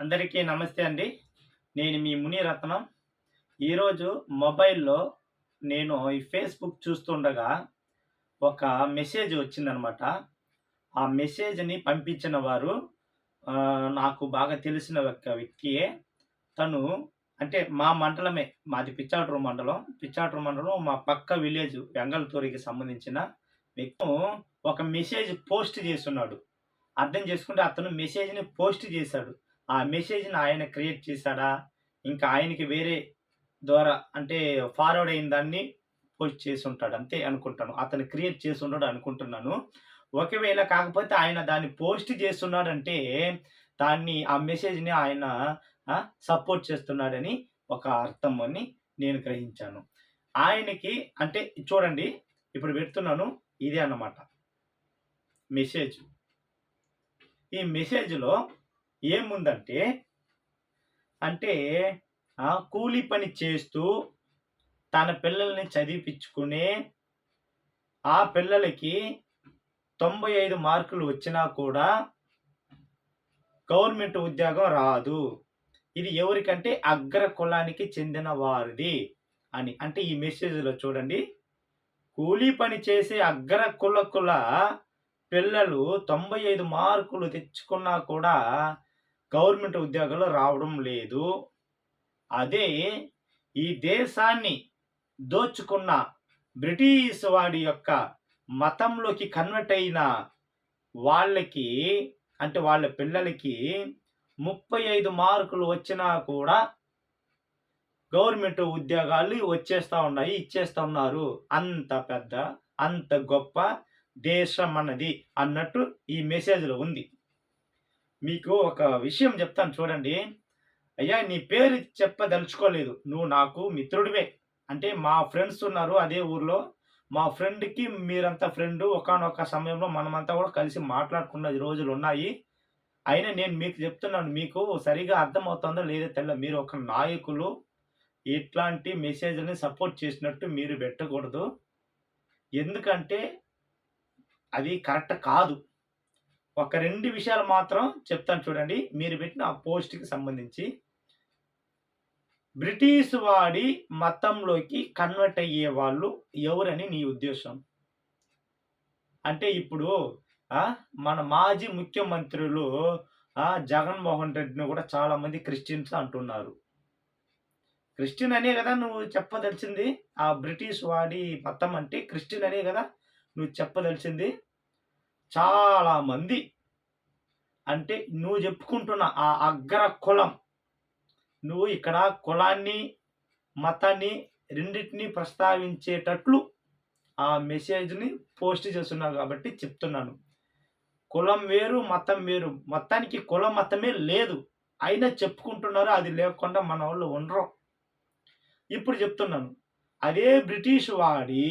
అందరికీ నమస్తే అండి. నేను మీ మునిరత్నం. ఈరోజు మొబైల్లో నేను ఈ ఫేస్బుక్ చూస్తుండగా ఒక మెసేజ్ వచ్చిందనమాట. ఆ మెసేజ్ని పంపించిన వారు నాకు బాగా తెలిసిన ఒక వ్యక్తియే. తను అంటే మా మండలమే మాది పిచ్చాటూరు మండలం. పిచ్చాటూరు మండలం మా పక్క విలేజ్ వెంగళతూరికి సంబంధించిన వ్యక్తి ఒక మెసేజ్ పోస్ట్ చేస్తున్నాడు. అర్థం చేసుకుంటే అతను మెసేజ్ని పోస్ట్ చేశాడు. ఆ మెసేజ్ని ఆయన క్రియేట్ చేశాడా? ఇంకా ఆయనకి వేరే ద్వారా అంటే ఫార్వర్డ్ అయిన దాన్ని పోస్ట్ చేసి ఉంటాడు అంతే అనుకుంటాను. అతను క్రియేట్ చేసి ఉన్నాడు అనుకుంటున్నాను. ఒకవేళ కాకపోతే ఆయన దాన్ని పోస్ట్ చేస్తున్నాడంటే దాన్ని ఆ మెసేజ్ని ఆయన సపోర్ట్ చేస్తున్నాడని ఒక అర్థం అని నేను గ్రహించాను. ఆయనకి అంటే చూడండి ఇప్పుడు పెడుతున్నాను ఇదే అన్నమాట. మెసేజ్ ఈ మెసేజ్లో ఏముందంటే అంటే కూలి పని చేస్తూ తన పిల్లల్ని చదివిపించుకునే ఆ పిల్లలకి తొంభై ఐదు మార్కులు వచ్చినా కూడా గవర్నమెంట్ ఉద్యోగం రాదు. ఇది ఎవరికంటే అగ్ర కులానికి చెందిన వారిది అని. అంటే ఈ మెసేజ్లో చూడండి. కూలీ పని చేసే అగ్ర కుల కుల పిల్లలు తొంభై ఐదు మార్కులు తెచ్చుకున్నా కూడా గవర్నమెంట్ ఉద్యోగాలు రావడం లేదు. అదే ఈ దేశాన్ని దోచుకున్న బ్రిటిష్ వాడి యొక్క మతంలోకి కన్వర్ట్ అయిన వాళ్ళకి అంటే వాళ్ళ పిల్లలకి ముప్పై ఐదు మార్కులు వచ్చినా కూడా గవర్నమెంట్ ఉద్యోగాలు వచ్చేస్తూ ఉన్నాయి ఇచ్చేస్తూ ఉన్నారు. అంత పెద్ద అంత గొప్ప దేశం అన్నది అన్నట్టు ఈ మెసేజ్లో ఉంది. మీకు ఒక విషయం చెప్తాను చూడండి. అయ్యా నీ పేరు చెప్పదలుచుకోలేదు. నువ్వు నాకు మిత్రుడివే. అంటే మా ఫ్రెండ్స్ ఉన్నారు అదే ఊర్లో. మా ఫ్రెండ్కి మీరంతా ఫ్రెండ్. ఒకనొక సమయంలో మనమంతా కూడా కలిసి మాట్లాడుకున్న రోజులు ఉన్నాయి. అయినా నేను మీకు చెప్తున్నాను మీకు సరిగా అర్థమవుతుందో లేదో తెల్ల మీరు ఒక నాయకులు. ఇట్లాంటి మెసేజ్ని సపోర్ట్ చేసినట్టు మీరు పెట్టకూడదు. ఎందుకంటే అది కరెక్ట్ కాదు. ఒక రెండు విషయాలు మాత్రం చెప్తాను చూడండి. మీరు పెట్టిన ఆ పోస్ట్కి సంబంధించి. బ్రిటిష్ వాడి మతంలోకి కన్వర్ట్ అయ్యే వాళ్ళు ఎవరని నీ ఉద్దేశం? అంటే ఇప్పుడు మన మాజీ ముఖ్యమంత్రులు జగన్మోహన్ రెడ్డిని కూడా చాలామంది క్రిస్టియన్స్ అంటున్నారు. క్రిస్టియన్ అనే కదా నువ్వు చెప్పదలిచింది? ఆ బ్రిటిష్ వాడి మతం అంటే క్రిస్టియన్ అనే కదా నువ్వు చెప్పదలిచింది? చాలా మంది అంటే నువ్వు చెప్పుకుంటున్న ఆ అగ్ర కులం నువ్వు ఇక్కడ కులాన్ని మతాన్ని రెండింటిని ప్రస్తావించేటట్లు ఆ మెసేజ్ని పోస్ట్ చేస్తున్నావు కాబట్టి చెప్తున్నాను. కులం వేరు మతం వేరు. మొత్తానికి కుల మతమే లేదు. అయినా చెప్పుకుంటున్నారు అది లేకుండా మన వాళ్ళు ఉండరు. ఇప్పుడు చెప్తున్నాను. అదే బ్రిటిష్ వాడి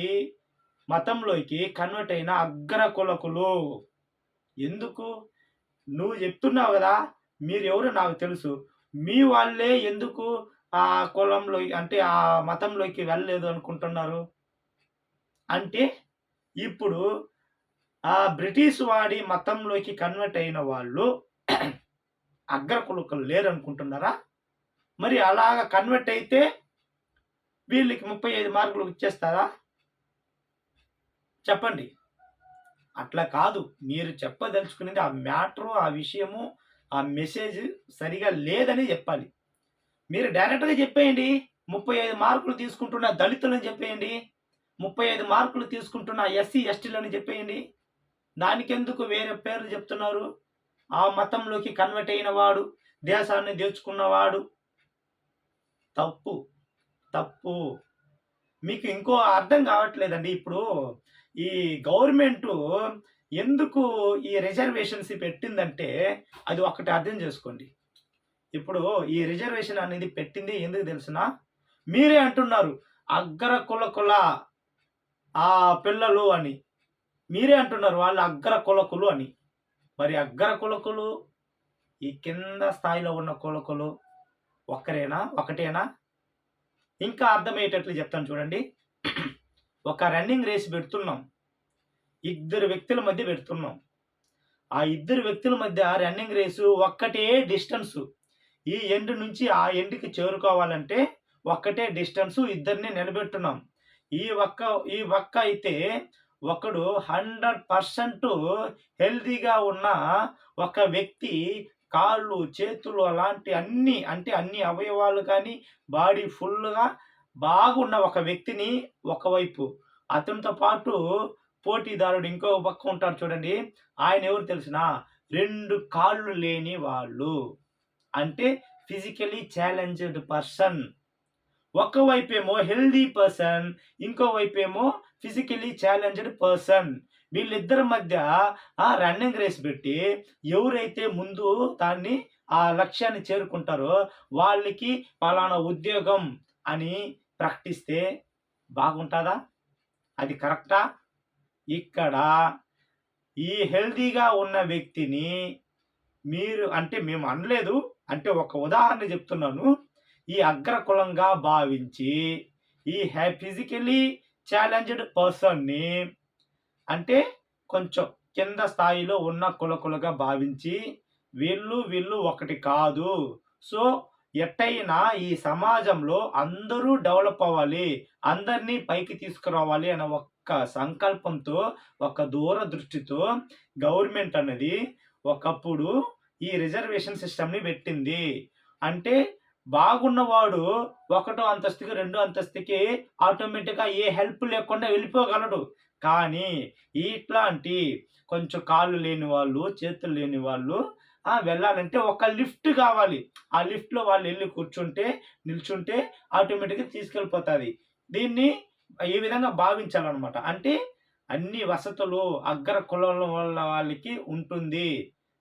మతంలోకి కన్వర్ట్ అయిన అగ్ర కులకులు ఎందుకు? నువ్వు చెప్తున్నావు కదా మీరు ఎవరు నాకు తెలుసు. మీ వాళ్ళే ఎందుకు ఆ కులంలో అంటే ఆ మతంలోకి వెళ్ళలేదు అనుకుంటున్నారు? అంటే ఇప్పుడు ఆ బ్రిటిష్ వాడి మతంలోకి కన్వర్ట్ అయిన వాళ్ళు అగ్ర కులకులు లేరు అనుకుంటున్నారా మరి అలాగ కన్వర్ట్ అయితే వీళ్ళకి ముప్పై ఐదు మార్కులు ఇచ్చేస్తారా చెప్పండి. అట్లా కాదు. మీరు చెప్పదలుచుకునేది ఆ మ్యాటరు ఆ విషయము ఆ మెసేజ్ సరిగా లేదని చెప్పాలి. మీరు డైరెక్ట్గా చెప్పేయండి. ముప్పై ఐదు మార్కులు తీసుకుంటున్న దళితులని చెప్పేయండి. ముప్పై ఐదు మార్కులు తీసుకుంటున్న ఎస్సీ ఎస్టీలని చెప్పేయండి. దానికెందుకు వేరే పేర్లు చెప్తున్నారు? ఆ మతంలోకి కన్వర్ట్ అయిన వాడు దేశాన్ని దోచుకున్నవాడు తప్పు. తప్పు. మీకు ఇంకో అర్థం కావట్లేదండి. ఇప్పుడు ఈ గవర్నమెంట్ ఎందుకు ఈ రిజర్వేషన్స్ పెట్టిందంటే అది ఒకటి అర్థం చేసుకోండి. ఇప్పుడు ఈ రిజర్వేషన్ అనేది పెట్టింది ఎందుకు తెలిసిన మీరే అంటున్నారు అగ్ర కుల కుల ఆ పిల్లలు అని. మీరే అంటున్నారు వాళ్ళు అగ్ర కులకులు అని. మరి అగ్ర కులకులు ఈ కింద స్థాయిలో ఉన్న కులకులు ఒక్కరేనా? ఒకటేనా? ఇంకా అర్థమయ్యేటట్లు చెప్తాను చూడండి. ఒక రన్నింగ్ రేస్ పెడుతున్నాం. ఇద్దరు వ్యక్తుల మధ్య పెడుతున్నాం. ఆ ఇద్దరు వ్యక్తుల మధ్య రన్నింగ్ రేసు ఒక్కటే డిస్టెన్స్ ఈ ఎండ్ నుంచి ఆ ఎండ్‌కి చేరుకోవాలంటే ఒక్కటే డిస్టెన్స్ ఇద్దరిని నిలబెట్టున్నాం. ఈ ఒక్క ఈ ఒక్క అయితే ఒకడు 100% హెల్తీగా ఉన్న ఒక వ్యక్తి కాళ్ళు, చేతులు అలాంటి అన్నీ అంటే అన్ని అవయవాలు కానీ, బాడీ ఫుల్‌గా బాగున్న ఒక వ్యక్తిని ఒకవైపు, అతనితో పాటు పోటీదారుడు ఇంకో పక్క ఉంటారు చూడండి. ఆయన ఎవరు తెలిసిన రెండు కాళ్ళు లేని వాళ్ళు. అంటే ఫిజికల్లీ ఛాలెంజ్డ్ పర్సన్. ఒకవైపేమో హెల్తీ పర్సన్. ఇంకోవైపేమో ఫిజికలీ ఫిజికల్లీ ఛాలెంజ్డ్ పర్సన్. వీళ్ళిద్దరి మధ్య ఆ రన్నింగ్ రేస్ పెట్టి ఎవరైతే ముందు దాన్ని ఆ లక్ష్యాన్ని చేరుకుంటారో వాళ్ళకి పలానా ఉద్యోగం అని ప్రకటిస్తే బాగుంటుందా అది కరెక్టా? ఇక్కడ ఈ హెల్తీగా ఉన్న వ్యక్తిని మీరు అంటే మేము అనలేదు. అంటే ఒక ఉదాహరణ చెప్తున్నాను. ఈ అగ్రకులంగా భావించి ఈ హ్యా ఫిజికల్లీ ఛాలెంజ్డ్ పర్సన్‌ని అంటే కొంచెం కింద స్థాయిలో ఉన్న కులకులుగా భావించి వీళ్ళు, వీళ్ళు ఒకటి కాదు. సో, ఎట్టయినా ఈ సమాజంలో అందరూ డెవలప్ అవ్వాలి. అందరిని పైకి తీసుకురావాలి అనే ఒక్క సంకల్పంతో, ఒక దూర దృష్టితో గవర్నమెంట్ అనేది ఒకప్పుడు ఈ రిజర్వేషన్ సిస్టమ్‌ని పెట్టింది. అంటే బాగున్నవాడు ఒకటో అంతస్తుకి, రెండో అంతస్తుకి ఆటోమేటిక్‌గా ఏ హెల్ప్ లేకుండా వెళ్ళిపోగలడు. కానీ ఇట్లాంటి కొంచెం కాళ్ళు లేని వాళ్ళు, చేతులు లేని వాళ్ళు వెళ్ళాలంటే ఒక లిఫ్ట్ కావాలి. ఆ లిఫ్ట్‌లో వాళ్ళు వెళ్ళి కూర్చుంటే, నిల్చుంటే ఆటోమేటిక్‌గా తీసుకెళ్ళిపోతుంది దీన్ని ఈ విధంగా భావించాలన్నమాట అంటే అన్ని వసతులు అగ్ర కులం వల్ల వాళ్ళకి ఉంటుంది.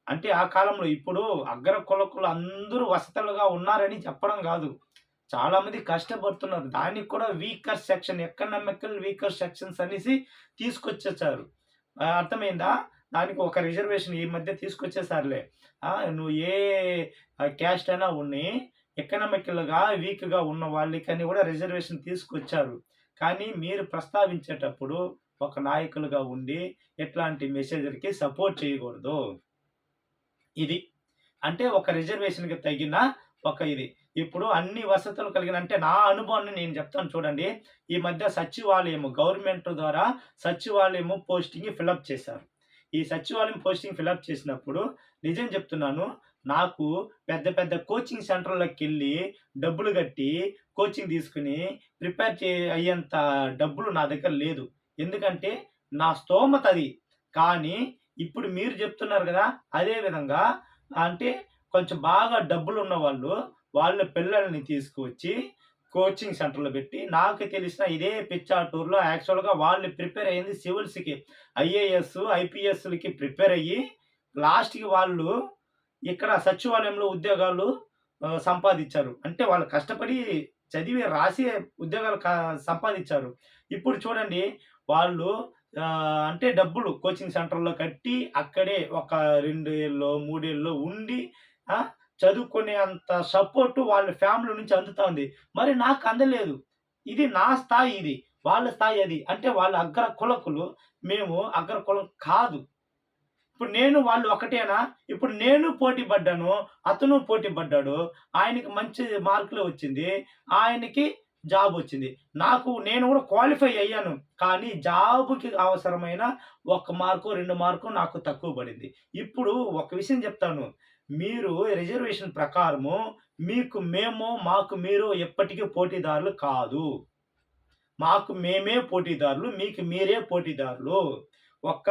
అంటే ఆ కాలంలో ఇప్పుడు అగ్ర కులకులు అందరూ వసతులుగా ఉన్నారని చెప్పడం కాదు చాలామంది కష్టపడుతున్నారు. దానికి కూడా weaker section economical weaker sections అనేసి తీసుకొచ్చేసారు. అర్థమైందా? దానికి ఒక రిజర్వేషన్ ఈ మధ్య తీసుకొచ్చేసారులే. నువ్వు ఏ క్యాస్ట్ అయినా ఉన్ని ఎకనామికల్‌గా వీక్‌గా ఉన్న వాళ్ళకని కూడా రిజర్వేషన్ తీసుకొచ్చారు. కానీ మీరు ప్రస్తావించేటప్పుడు ఒక నాయకులుగా ఉండి ఎట్లాంటి మెసేజ్‌లకి సపోర్ట్ చేయకూడదు. ఇది. అంటే ఒక రిజర్వేషన్‌కి తగిన ఒక ఇది. ఇప్పుడు అన్ని వసతులు కలిగిన అంటే నా అనుభవాన్ని నేను చెప్తాను చూడండి. ఈ మధ్య సచివాలయము గవర్నమెంట్ ద్వారా సచివాలయము పోస్టింగ్ ఫిలప్ చేశారు. ఈ సచివాలయం పోస్టింగ్ ఫిలప్ చేసినప్పుడు నిజం చెప్తున్నాను. నాకు పెద్ద పెద్ద కోచింగ్ సెంటర్లోకి వెళ్ళి డబ్బులు కట్టి కోచింగ్ తీసుకొని ప్రిపేర్ చే అయ్యేంత డబ్బులు నా దగ్గర లేదు. ఎందుకంటే నా స్తోమత అది. కానీ ఇప్పుడు మీరు చెప్తున్నారు కదా అదే విధంగా అంటే కొంచెం బాగా డబ్బులు ఉన్న వాళ్ళు, వాళ్ళ పిల్లల్ని తీసుకొచ్చి కోచింగ్ సెంటర్‌లో పెట్టి నాకు తెలిసిన ఇదే పిచ్చాటూరులో యాక్చువల్‌గా వాళ్ళు ప్రిపేర్ అయింది సివిల్స్‌కి. ఐఏఎస్, ఐపీఎస్‌లకి ప్రిపేర్ అయ్యి లాస్ట్‌కి వాళ్ళు ఇక్కడ సచివాలయంలో ఉద్యోగాలు సంపాదించారు. అంటే వాళ్ళు కష్టపడి చదివి రాసి ఉద్యోగాలు సంపాదించారు. ఇప్పుడు చూడండి వాళ్ళు అంటే డబ్బులు కోచింగ్ సెంటర్‌లో కట్టి అక్కడే ఒక 2 ఏళ్ళో, 3 ఉండి చదువుకునే అంత సపోర్ట్ వాళ్ళ ఫ్యామిలీ నుంచి అందుతాంది. మరి నాకు అందలేదు. ఇది నా స్థాయి ఇది. వాళ్ళ స్థాయి అది. అంటే వాళ్ళ అగ్ర కులకులు. మేము అగ్ర కులం కాదు. ఇప్పుడు నేను వాళ్ళు ఒకటేనా? ఇప్పుడు నేను పోటీ పడ్డాను. అతను పోటీ పడ్డాడు. ఆయనకి మంచి మార్కులు వచ్చింది. ఆయనకి జాబ్ వచ్చింది. నాకు నేను కూడా క్వాలిఫై అయ్యాను. కానీ జాబ్‌కి అవసరమైన ఒక మార్కు రెండు మార్కు నాకు తక్కువ పడింది. ఇప్పుడు ఒక విషయం చెప్తాను. మీరు రిజర్వేషన్ ప్రకారము మీకు మేము, మాకు మీరు ఎప్పటికీ పోటీదారులు కాదు. మాకు మేమే పోటీదారులు. మీకు మీరే పోటీదారులు. ఒక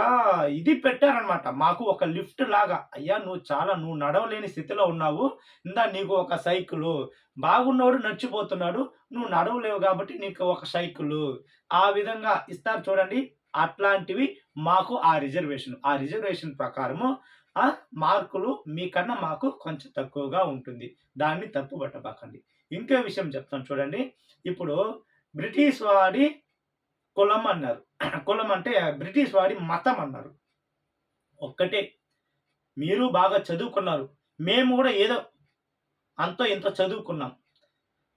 ఇది పెట్టారనమాట. మాకు ఒక లిఫ్ట్ లాగా. అయ్యా! నువ్వు చాలా నువ్వు నడవలేని స్థితిలో ఉన్నావు. ఇందా నీకు ఒక సైకిలు. బాగున్నోడు నడిచిపోతున్నాడు. నువ్వు నడవలేవు కాబట్టి నీకు ఒక సైకిలు. ఆ విధంగా ఇస్తారు చూడండి. అట్లాంటివి మాకు ఆ రిజర్వేషన్. ఆ రిజర్వేషన్ ప్రకారము ఆ! మార్కులు మీకన్నా మాకు కొంచెం తక్కువగా ఉంటుంది. దాన్ని తప్పు పట్టబాకండి. ఇంకో విషయం చెప్తాను చూడండి. ఇప్పుడు బ్రిటిష్ వాడి కులం అన్నారు. కులం అంటే బ్రిటిష్ వాడి మతం అన్నారు. ఒక్కటే. మీరు బాగా చదువుకున్నారు. మేము కూడా ఏదో అంతో ఇంత చదువుకున్నాం.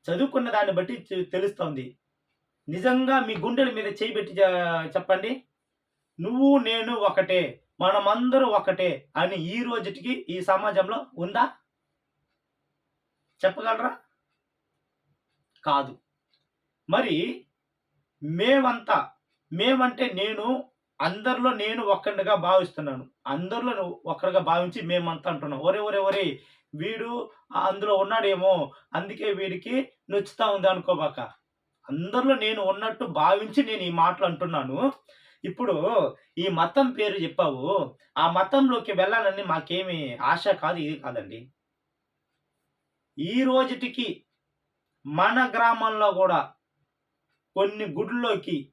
చదువుకున్న దాన్ని బట్టి తెలుస్తోంది. నిజంగా మీ గుండెల మీద చేయిబెట్టి చెప్పండి. నువ్వు నేను ఒకటే. మనమందరూ ఒకటే అని ఈ రోజుటికి ఈ సమాజంలో ఉందా? చెప్పగలరా? కాదు. మరి మేమంతా మేమంటే నేను అందరిలో నేను ఒక్కడిగా భావిస్తున్నాను. అందరిలో నువ్వు ఒక్కడిగా భావించి మేమంతా అంటున్నాం. ఒరే ఒరే ఒరే వీడు అందులో ఉన్నాడేమో అందుకే వీడికి నొచ్చుతా ఉంది అనుకోబాక. అందరిలో నేను ఉన్నట్టు భావించి నేను ఈ మాటలు అంటున్నాను. ఇప్పుడు ఈ మతం పేరు చెప్పావు. ఆ మతంలోకి వెళ్ళాలని మాకేమి ఆశ కాదు ఇది కాదండి. ఈ రోజుటికి మన గ్రామంలో కూడా కొన్ని గుడుల్లోకి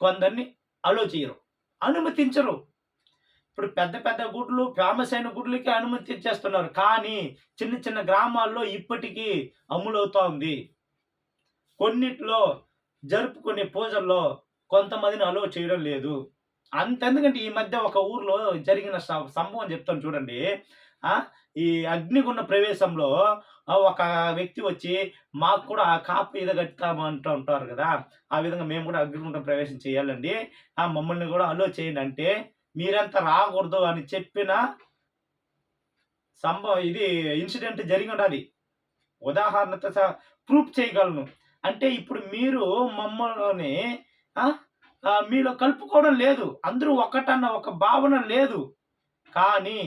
కొందరిని అలో చేయరు అనుమతించరు. ఇప్పుడు పెద్ద పెద్ద గుడ్లు ఫేమస్ అయిన గుడ్లకి అనుమతించేస్తున్నారు. కానీ చిన్న చిన్న గ్రామాల్లో ఇప్పటికీ అమలవుతోంది కొన్నిట్లో జరుపుకునే పూజల్లో కొంతమందిని అలో చేయడం లేదు. అంతెందుకంటే ఈ మధ్య ఒక ఊర్లో జరిగిన సంభవం చెప్తాను చూడండి. ఈ అగ్నిగుండ ప్రవేశంలో ఒక వ్యక్తి వచ్చి మాకు కూడా ఆ కాపు ఈద కట్టామంటూ ఉంటారు కదా. ఆ విధంగా మేము కూడా అగ్నిగుండ ప్రవేశం చేయాలండి. ఆ మమ్మల్ని కూడా అలో చేయండి అంటే మీరంతా రాకూడదు అని చెప్పిన సంభవం ఇది ఇన్సిడెంట్ జరిగి ఉండాలి. ఉదాహరణతో సహా ప్రూఫ్ చేయగలను. అంటే ఇప్పుడు మీరు మమ్మల్ని మీలో కలుపుకోవడం లేదు. అందరూ ఒకటన్న ఒక భావన లేదు. కానీ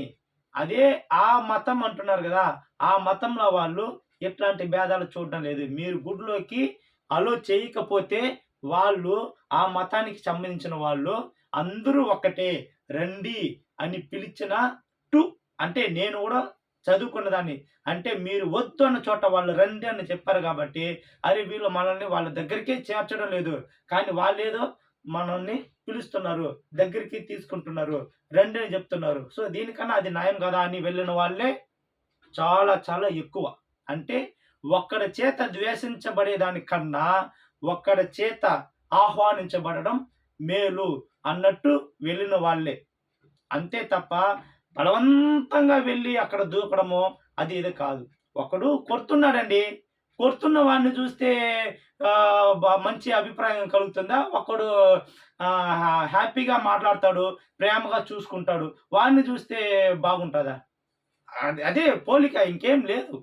అదే ఆ మతం అంటున్నారు కదా ఆ మతంలో వాళ్ళు ఎట్లాంటి భేదాలు చూడడం లేదు. మీరు గుడిలోకి అలో చేయకపోతే వాళ్ళు ఆ మతానికి సంబంధించిన వాళ్ళు అందరూ ఒకటే రండి అని పిలిచిన టు అంటే నేను కూడా చదువుకున్న దాన్ని. అంటే మీరు వద్దు అన్న చోట వాళ్ళు రండి అని చెప్పారు కాబట్టి అరే వీళ్ళు మనల్ని వాళ్ళ దగ్గరికే చేర్చడం లేదు. కానీ వాళ్ళేదో మనల్ని పిలుస్తున్నారు దగ్గరికి తీసుకుంటున్నారు రండి అని చెప్తున్నారు. సో దీనికన్నా అది న్యాయం కదా అని వెళ్ళిన వాళ్ళే చాలా చాలా ఎక్కువ. అంటే ఒక్కడ చేత ద్వేషించబడే దానికన్నా ఒక్కడ చేత ఆహ్వానించబడడం మేలు అన్నట్టు వెళ్ళిన వాళ్ళే. అంతే తప్ప బలవంతంగా వెళ్ళి అక్కడ దూకడము అది ఇది కాదు. ఒకడు కొడుతున్నాడండి. కొడుతున్న వాడిని చూస్తే మంచి అభిప్రాయం కలుగుతుందా? ఒకడు హ్యాపీగా మాట్లాడతాడు ప్రేమగా చూసుకుంటాడు. వాడిని చూస్తే బాగుంటుందా? అదే పోలిక ఇంకేం లేదు.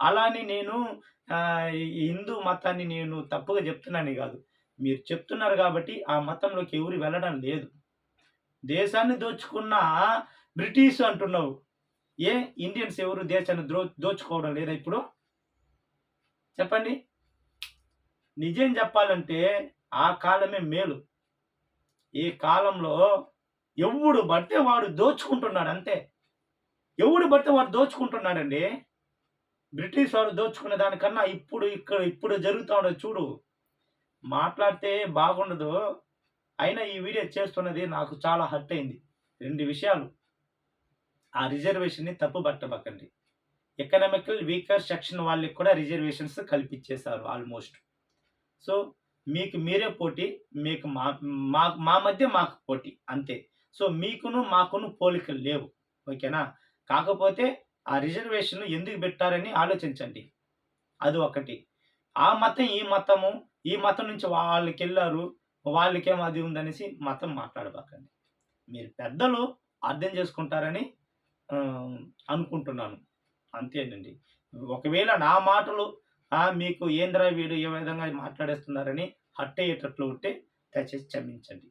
అలాని నేను హిందూ మతాన్ని నేను తప్పుగా చెప్తున్నాను కాదు. మీరు చెప్తున్నారు కాబట్టి ఆ మతంలోకి ఎవరు వెళ్ళడం లేదు. దేశాన్ని దోచుకున్న బ్రిటిష్ అంటున్నావు. ఏ ఇండియన్స్ ఎవరు దేశాన్ని ద్రో దోచుకోవడం లేదా ఇప్పుడు? చెప్పండి. నిజం చెప్పాలంటే ఆ కాలమే మేలు. ఈ కాలంలో ఎవడు పడితే వాడు దోచుకుంటున్నాడు అంతే. ఎవడు పడితే వాడు దోచుకుంటున్నాడండి? బ్రిటిష్ వాడు దోచుకునే దానికన్నా ఇప్పుడు ఇక్కడ ఇప్పుడు జరుగుతా ఉండదు చూడు. మాట్లాడితే బాగుండదు. అయినా ఈ వీడియో చేస్తున్నది నాకు చాలా హర్ట్ అయింది. రెండు విషయాలు. ఆ రిజర్వేషన్ని తప్పు పట్టబకండి ఎకనామికల్ వీకర్ సెక్షన్ వాళ్ళకి కూడా రిజర్వేషన్స్ కల్పించేశారు ఆల్మోస్ట్. సో మీకు మీరే పోటీ మీకు మా మా మా మధ్య మాకు పోటీ అంతే. సో మీకును మాకును పోలికలు లేవు ఓకేనా? కాకపోతే ఆ రిజర్వేషన్ ఎందుకు పెట్టారని ఆలోచించండి. అది ఒకటి. ఆ మతం ఈ మతము ఈ మతం నుంచి వాళ్ళకి వెళ్ళారు వాళ్ళకేం అది ఉందనేసి మతం మాట్లాడబాకండి. మీరు పెద్దలు అర్థం చేసుకుంటారని అనుకుంటున్నాను. అంతేనండి. ఒకవేళ నా మాటలు మీకు ఏంద్రా వీడు ఏ విధంగా మాట్లాడేస్తున్నారని హట్ అయ్యేటట్లు ఉంటే దయచేసి క్షమించండి.